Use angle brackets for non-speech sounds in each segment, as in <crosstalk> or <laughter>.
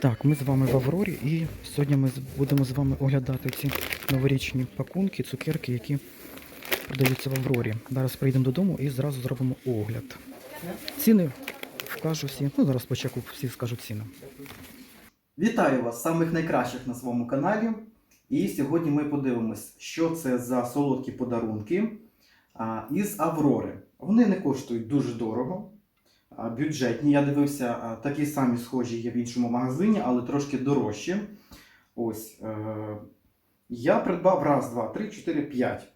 Так, ми з вами в Аврорі і сьогодні ми будемо з вами оглядати ці новорічні пакунки, цукерки, які продаються в Аврорі. Зараз прийдемо додому і зразу зробимо огляд. Ціни вкажу всі. Ну, зараз по чеку всі скажу ціни. Вітаю вас, самих найкращих на своєму каналі. І сьогодні ми подивимось, що це за солодкі подарунки із Аврори. Вони не коштують дуже дорого, бюджетні. Я дивився, такі самі схожі є в іншому магазині, але трошки дорожчі. Ось. Е- я придбав раз, два, три, чотири, п'ять.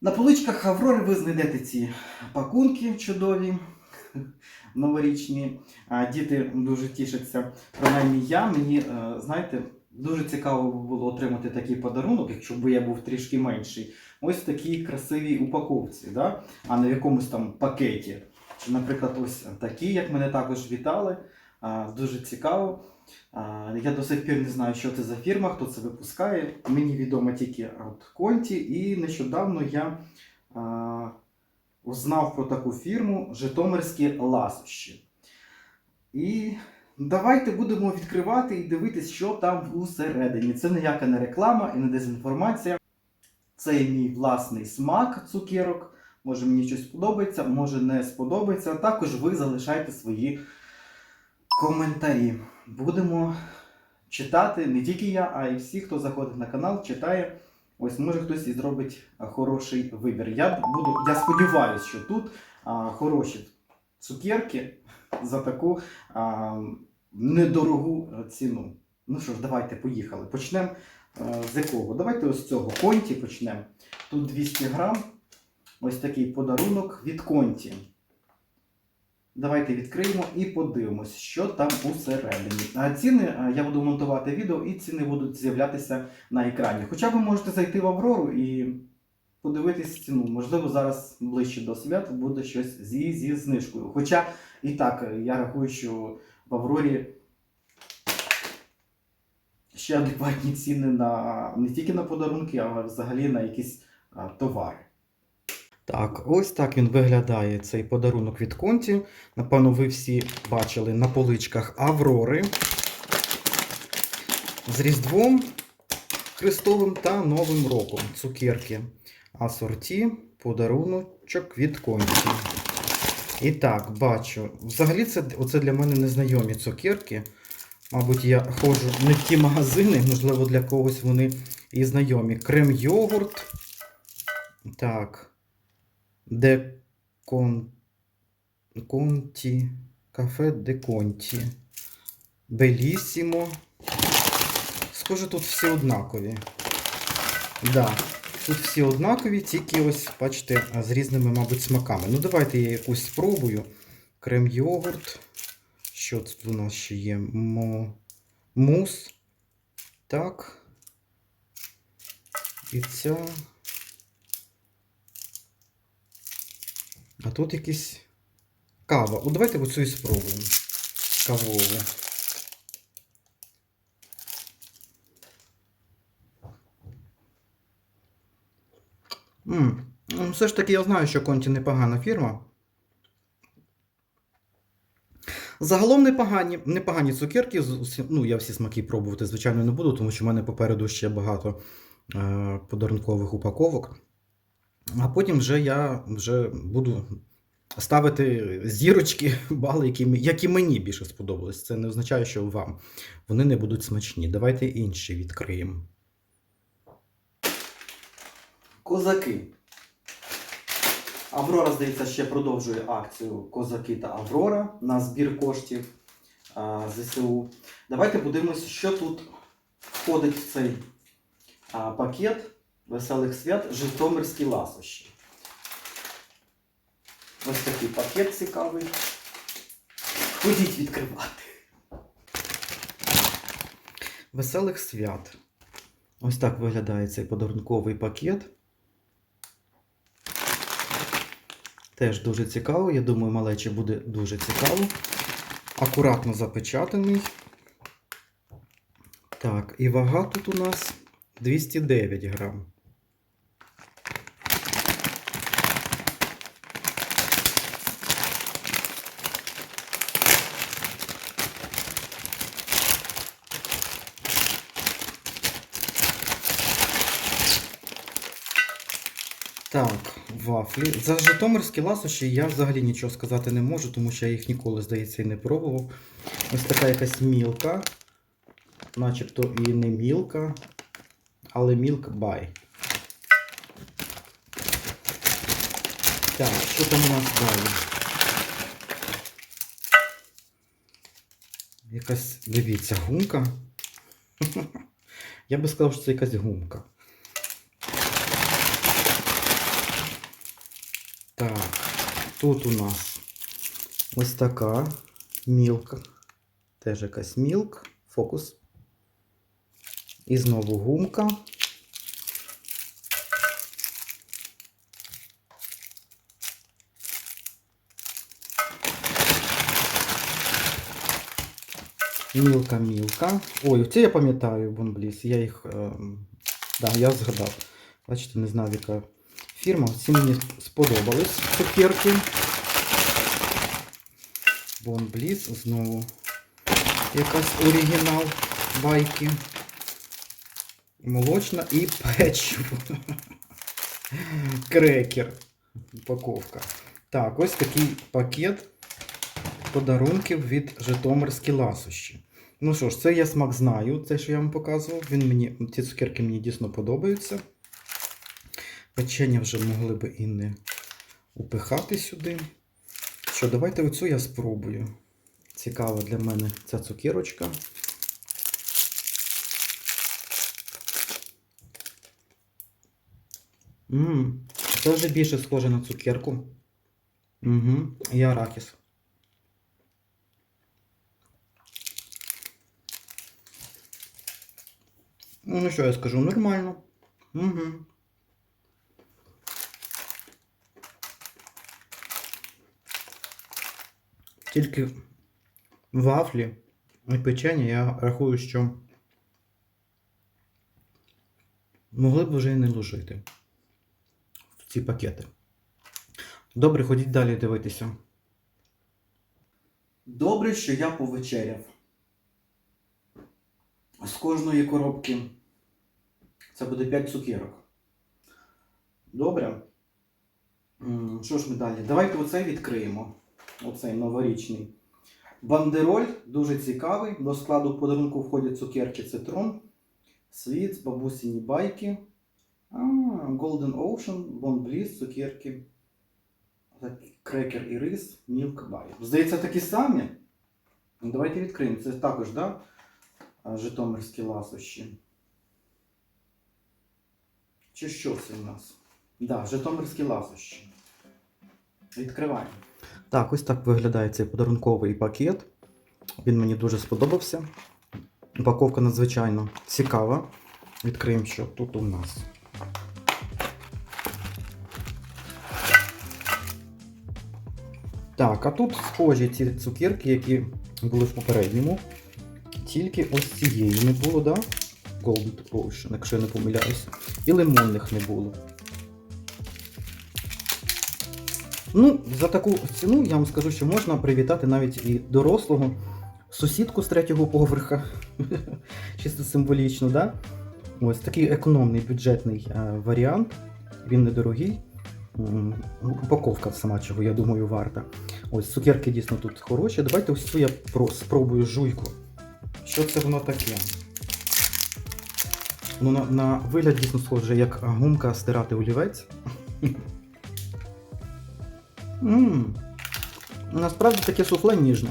На поличках Аврори ви знайдете ці пакунки чудові, <laughs> новорічні. Діти дуже тішаться. Принаймні я, мені, е, знаєте, дуже цікаво було отримати такий подарунок, якщо б я був трішки менший. Ось в такій красивій упаковці, да? а не в якомусь там пакеті. Наприклад, ось такі, як мене також вітали. Дуже цікаво. Я до сих пір не знаю, що це за фірма, хто це випускає. Мені відомо тільки от Конті, і нещодавно я узнав про таку фірму Житомирські ласощі. І давайте будемо відкривати і дивитись, що там усередині. Це ніяка не реклама і не дезінформація. Це мій власний смак цукерок. Може мені щось сподобається, може не сподобається. Також ви залишайте свої коментарі. Будемо читати не тільки я, а й всі, хто заходить на канал, читає. Ось може хтось і зробить хороший вибір. Я буду, я сподіваюся, що тут а, хороші цукерки за таку а, недорогу ціну. Ну що ж, давайте поїхали. Почнемо з якого? Давайте ось з цього конті почнемо. Тут 200 грам. Ось такий подарунок від конті. Давайте відкриємо і подивимось, що там усередині. А ціни я буду монтувати відео, і ціни будуть з'являтися на екрані. Хоча ви можете зайти в Аврору і подивитись ціну. Можливо, зараз ближче до свят буде щось зі, зі знижкою. Хоча і так, я рахую, що в Аврорі ще адекватні ціни на не тільки на подарунки, а взагалі на якісь товари. Так, ось так він виглядає цей подарунок від Конті. Напевно, ви всі бачили на поличках Аврори з Різдвом Христовим та Новим роком. Цукерки асорті, подаруночок від Конті. І так, бачу. Взагалі, це оце для мене незнайомі цукерки. Мабуть, я ходжу не в ті магазини, можливо, для когось вони і знайомі. Крем-йогурт. Так. Де кон... Конті. Кафе де Конті. Белісімо. Схоже, тут всі однакові. Да, тут всі однакові, тільки ось, бачите, з різними, мабуть, смаками. Ну, давайте я якусь спробую. Крем-йогурт. Що тут у нас ще є? Мо... Мус. Так. І ця. А тут якийсь кава. О, давайте оцю і спробуємо. Кавову. М, Ну, все ж таки я знаю, що Конті непогана фірма. Загалом непогані, непогані цукерки. Ну, я всі смаки пробувати, звичайно, не буду, тому що в мене попереду ще багато е, подарункових упаковок. А потім вже я вже буду ставити зірочки, <laughs> бали, які, які мені більше сподобались. Це не означає, що вам вони не будуть смачні. Давайте інші відкриємо. Козаки. Аврора, здається, ще продовжує акцію Козаки та Аврора на збір коштів а, ЗСУ. Давайте подивимося, що тут входить в цей а, пакет веселих свят Житомирські ласощі. Ось такий пакет цікавий. Ходіть відкривати. Веселих свят. Ось так виглядає цей подарунковий пакет. Теж дуже цікаво. Я думаю, малечі буде дуже цікаво. Акуратно запечатаний. Так, і вага тут у нас 209 грам. Так, вафлі. За житомирські ласощі я взагалі нічого сказати не можу, тому що я їх ніколи, здається, і не пробував. Ось така якась мілка. Начебто і не мілка, але мілк бай. Так, що там у нас далі? Якась, дивіться, гумка. <laughs> Я би сказав, що це якась гумка. Так, тут у нас ось така мілка. Теж якась мілк, фокус. І знову гумка. Мілка, мілка. Ой, це я пам'ятаю Бонбліс. Я їх. Е, да, я згадав. Бачите, не знав, яка фірма. Всі мені сподобались цукерки. Бонбліс, знову якась оригінал байки. Молочна і печиво. Крекер. Упаковка. Так, ось такий пакет подарунків від Житомирські ласощі. Ну що ж, це я смак знаю, це, що я вам показував. Він мені, ці цукерки мені дійсно подобаються. Печення вже могли би і не упихати сюди. Що, давайте оцю я спробую. Цікава для мене ця цукерочка. Ммм, це вже більше схоже на цукерку. Угу, і арахіс. Ну, що я скажу, нормально. Угу. Тільки вафлі і печення я рахую, що могли б вже і не ложити в ці пакети. Добре, ходіть далі дивитися. Добре, що я повечеряв. З кожної коробки це буде 5 цукерок. Добре. Що ж ми далі? Давайте оцей відкриємо. Оцей новорічний. Бандероль дуже цікавий. До складу подарунку входять цукерки цитрон, світ, бабусині байки. А, Golden Ocean, Bon Bliss, цукерки. Крекер і рис, Milk Bite. Здається, такі самі. Ну, Давайте відкриємо. Це також, да? Житомирські ласощі. Чи що це у нас? Да, Житомирські ласощі. Відкриваємо. Так, ось так виглядає цей подарунковий пакет. Він мені дуже сподобався. Упаковка надзвичайно цікава. Відкриємо, що тут у нас. Так, а тут схожі ці цукерки, які були в попередньому. Тільки ось цієї не було, да? Golden Ocean, якщо я не помиляюся. І лимонних не було. Ну, за таку ціну я вам скажу, що можна привітати навіть і дорослого сусідку з третього поверха. <laughs> Чисто символічно, да? Ось такий економний бюджетний е, варіант. Він недорогий. Ну, Упаковка сама чого, я думаю, варта. Ось цукерки дійсно тут хороші. Давайте ось цю я про, спробую жуйку. Що це воно таке? Ну, на, на вигляд дійсно схоже, як гумка стирати олівець. <laughs> Ммм. Насправді таке суфле ніжне.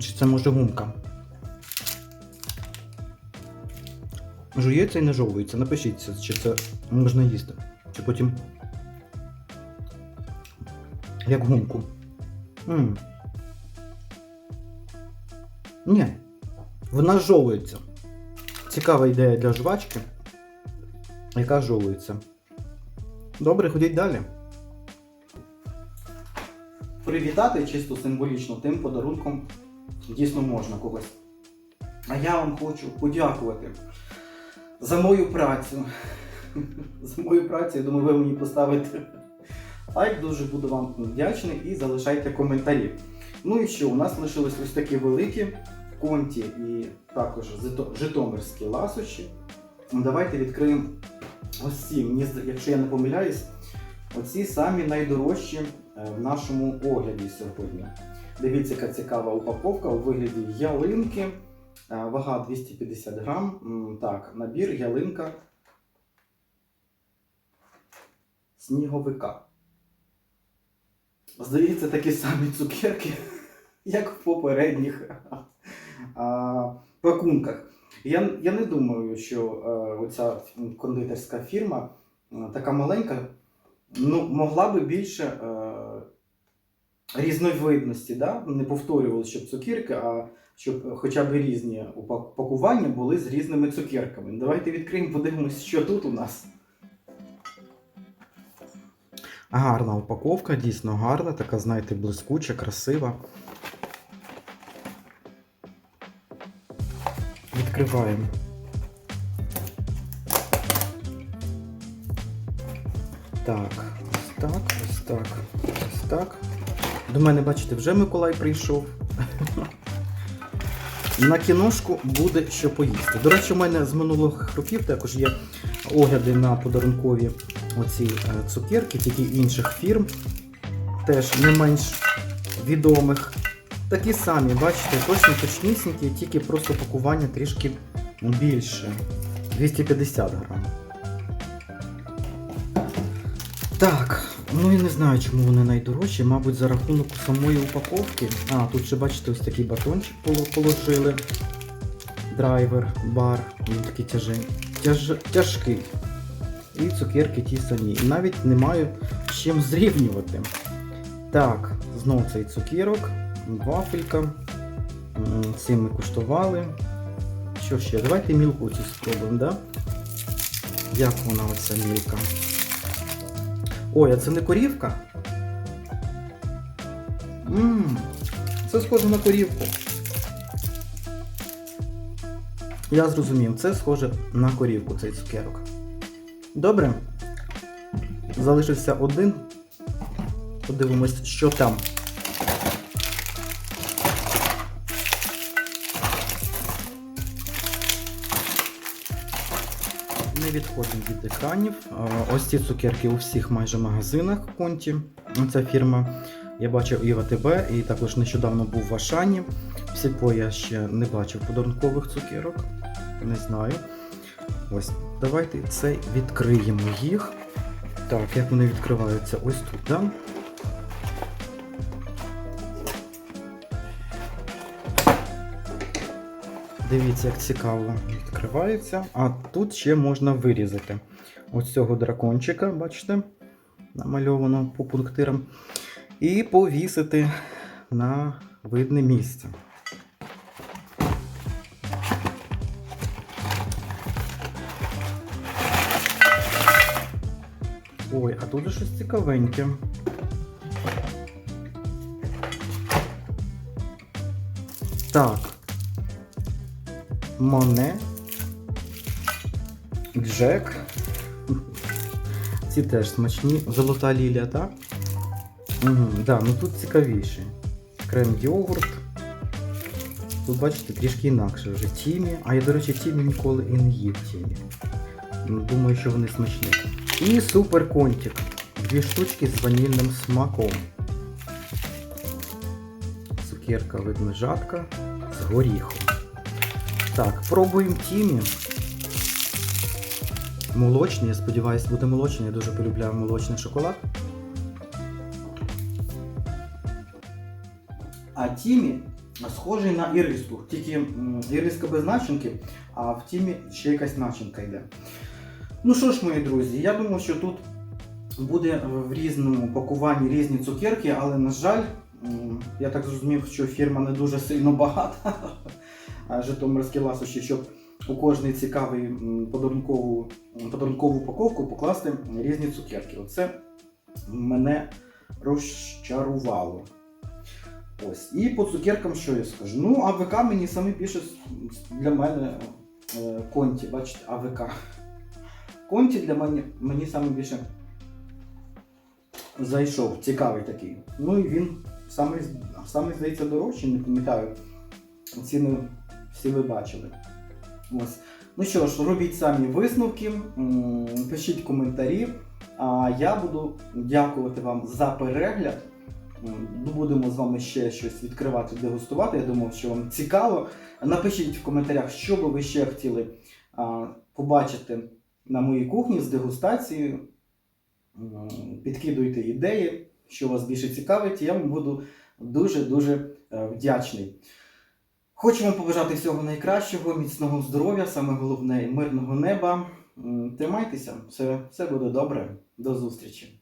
Чи це може гумка? Жується і не жовується. Напишіть, це, чи це можна їсти. Чи потім. Як гумку. М. Ні. Вона жовується. Цікава ідея для жвачки, яка жовується. Добре, ходіть далі. Привітати чисто символічно тим подарунком дійсно можна когось. А я вам хочу подякувати за мою працю. <laughs> За мою працю, я думаю, ви мені поставите лайк, дуже буду вам вдячний і залишайте коментарі. Ну і що, у нас лишились ось такі великі конті і також житомирські ласощі. Давайте відкриємо ось ці, якщо я не помиляюсь, оці самі найдорожчі е, в нашому огляді сьогодні. Дивіться, яка цікава упаковка у вигляді ялинки. Е, Вага 250 грам. Так, набір ялинка сніговика. Здається, такі самі цукерки, <laughs> як в попередніх пакунках. Я, я не думаю, що е, оця кондитерська фірма е, така маленька, ну, могла би більше е, різновидності, да? не повторювали, щоб цукерки, а щоб хоча б різні пакування були з різними цукерками. Давайте відкриємо, подивимось, що тут у нас. Гарна упаковка, дійсно гарна, така, знаєте, блискуча, красива. Відкриваємо. Так, ось так, ось так, ось так. До мене, бачите, вже Миколай прийшов. На кіношку буде що поїсти. До речі, у мене з минулих років також є огляди на подарункові оці е, цукерки, тільки інших фірм, теж не менш відомих. Такі самі, бачите, точно точнісінькі, тільки просто пакування трішки більше. 250 грам. Так, ну я не знаю, чому вони найдорожчі. Мабуть, за рахунок самої упаковки. А, тут ще бачите, ось такий батончик поло- положили. Драйвер, бар, він такий тяжень, тяж, тяжкий. І цукерки ті самі. І навіть не маю з чим зрівнювати. Так, знов цей цукерок, вафелька. Цим ми куштували. Що ще? Давайте мілку цю спробуємо, да? Як вона оця мілка? Ой, а це не корівка? Ммм, це схоже на корівку. Я зрозумів, це схоже на корівку цей цукерок. Добре. Залишився один. Подивимось, що там. Не відходимо від екранів. Ось ці цукерки у всіх майже магазинах Конті. Ця фірма. Я бачив і в АТБ, і також нещодавно був в Ашані. В Сільпо я ще не бачив подарункових цукерок. Не знаю. Ось, давайте це відкриємо їх. Так, як вони відкриваються ось тут, да? Дивіться, як цікаво відкривається. А тут ще можна вирізати. Ось цього дракончика, бачите, намальовано по пунктирам. І повісити на видне місце. Ой, а тут щось цікавеньке. Так. Моне. Джек. Ці теж смачні. Золота лілія, так? Угу, да, ну тут цікавіше. Крем йогурт. Тут, бачите, трішки інакше вже Тімі. А я, до речі, Тімі ніколи і не їв Тімі. Ну, Думаю, що вони смачні. І супер контик. Дві штучки з ванільним смаком. Цукерка ведмежатка з горіхом. Так, пробуємо Тімі. Молочний, я сподіваюся, буде молочний. Я дуже полюбляю молочний шоколад. А Тімі схожий на іриску. Тільки іриска без начинки, а в Тімі ще якась начинка йде. Ну що ж, мої друзі, я думаю, що тут буде в різному пакуванні різні цукерки, але, на жаль, я так зрозумів, що фірма не дуже сильно багата. А Житомирські ласощі, щоб у кожний цікавий подарункову, подарункову упаковку покласти різні цукерки. Оце мене розчарувало. Ось. І по цукеркам що я скажу? Ну, АВК мені саме с- для мене е, конті, бачите, АВК. Конті для мене, мені саме більше зайшов, цікавий такий. Ну і він саме, саме здається, дорожчий, не пам'ятаю. ціни всі ви бачили. Ось. Ну що ж, робіть самі висновки, пишіть коментарі. А я буду дякувати вам за перегляд. Будемо з вами ще щось відкривати, дегустувати. Я думав, що вам цікаво. Напишіть в коментарях, що би ви ще хотіли побачити на моїй кухні з дегустацією. Підкидуйте ідеї, що вас більше цікавить. Я вам буду дуже-дуже е, вдячний. Вам побажати всього найкращого, міцного здоров'я, саме головне мирного неба. Тримайтеся, все, все буде добре. До зустрічі!